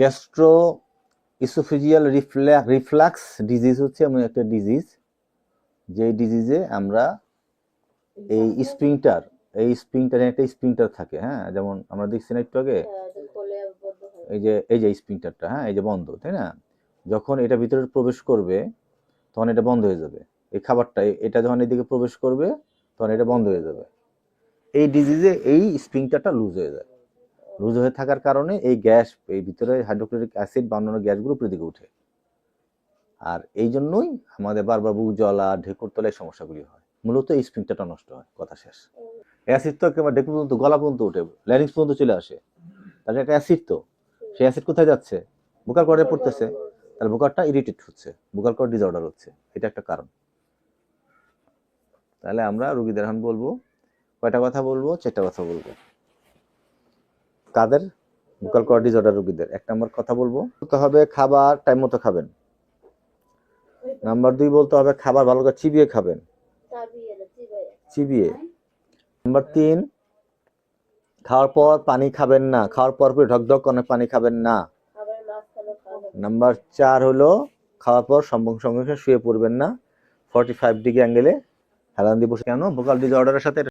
Gastro oesophageal reflux disease হচ্ছে এমন একটা ডিজিজ যে ডিজিজে আমরা এই স্প্রিংটার এই স্প্রিংটারে একটা স্প্রিংটার থাকে হ্যাঁ? যেমন আমরা দেখছি না একটু আগে? এই যে এই যে স্প্রিংটারটা হ্যাঁ? এই যে বন্ধ তাই না? যখন এটা ভিতরে প্রবেশ করবে তখন এটা বন্ধ হয়ে যাবে। এই খাবারটা এটা যখন এদিকে প্রবেশ করবে তখন এটা বন্ধ হয়ে যাবে। এই ডিজিজে এই স্প্রিংটারটা লুজ হয়ে যায়। লুজ হয়ে থাকার কারণে এই গ্যাস, এই ভিতরে হাইড্রোক্লোরিক অ্যাসিড বা অন্যান্য গ্যাসগুলো উপরের দিকে উঠে। আর এই জন্যই আমাদের বারবার বুক জ্বলা, ঢেকুর তলায় সমস্যাগুলি হয়। মূলত এই স্প্রিংটারটা নষ্ট হয়, কথা শেষ। অ্যাসিড তো একেবারে ঢেকুর পর্যন্ত, গলা পর্যন্ত উঠে ল্যারিংস পর্যন্ত চলে আসে। তাহলে একটা অ্যাসিড তো, সেই অ্যাসিড কোথায় যাচ্ছে? বুকার কর্ডে পড়তেছে তাহলে বুকারটা ইরিটেট হচ্ছে বুকার কর্ড ডিসঅর্ডার হচ্ছে, এটা একটা কারণ। তাহলে আমরা রুগীদের এখন বলব, কয়টা কথা বলব, চারটা কথা বলব। কাদের? বুকাল কর্ড ডিসঅর্ডার রুগীদের। এক নম্বর কথা বলব, বলতে হবে খাবার টাইম মতো খাবেন। নাম্বার দুই বলতে হবে খাবার ভালো করে চিবিয়ে খাবেন। চিবিয়ে। নাম্বার তিন, খাওয়ার পর পানি খাবেন না। খাওয়ার পর ঢকঢক অনেক পানি খাবেন না। নাম্বার চার হলো, খাওয়ার পর সঙ্গে সঙ্গে শুয়ে পড়বেন না। ফর্টি ফাইভ ডিগ্রি অ্যাঙ্গেলে হেলান দিয়ে বসে। কেন? ভোকাল ডিসঅর্ডারের সাথে